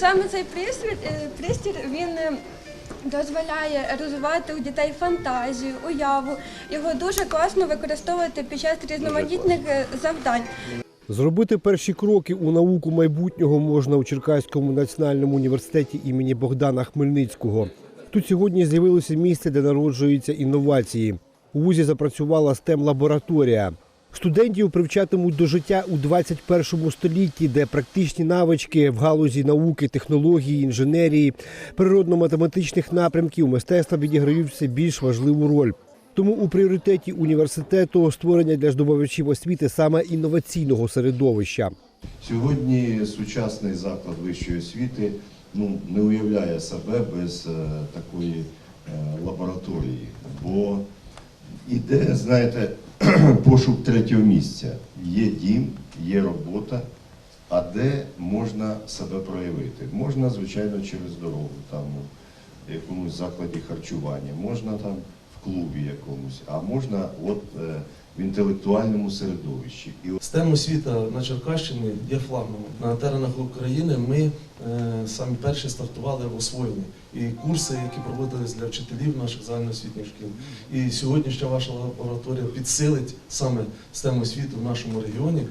Саме цей пристрій, е, пристір він е, дозволяє розвивати у дітей фантазію, уяву. Його дуже класно використовувати під час різноманітних е, завдань. Зробити перші кроки у науку майбутнього можна у Черкаському національному університеті імені Богдана Хмельницького. Тут сьогодні з'явилося місце, де народжуються інновації. У вузі запрацювала stem лабораторія Студентів привчатимуть до життя у 21 столітті, де практичні навички в галузі науки, технології, інженерії, природно-математичних напрямків мистецтва відіграють все більш важливу роль. Тому у пріоритеті університету створення для здобувачів освіти саме інноваційного середовища. Сьогодні сучасний заклад вищої освіти ну, не уявляє себе без е, такої е, лабораторії, бо іде, знаєте, пошук третього місця. Є дім, є робота, а де можна себе проявити? Можна, звичайно, через дорогу, там в якомусь закладі харчування, можна там клубі якомусь, а можна от е, в інтелектуальному середовищі. І STEM освіта на Черкащині є флагманом. На теренах України ми е, самі перші стартували в освоєнні. І курси, які проводились для вчителів наших загальноосвітніх шкіл. І сьогоднішня ваша лабораторія підсилить саме STEM освіту в нашому регіоні.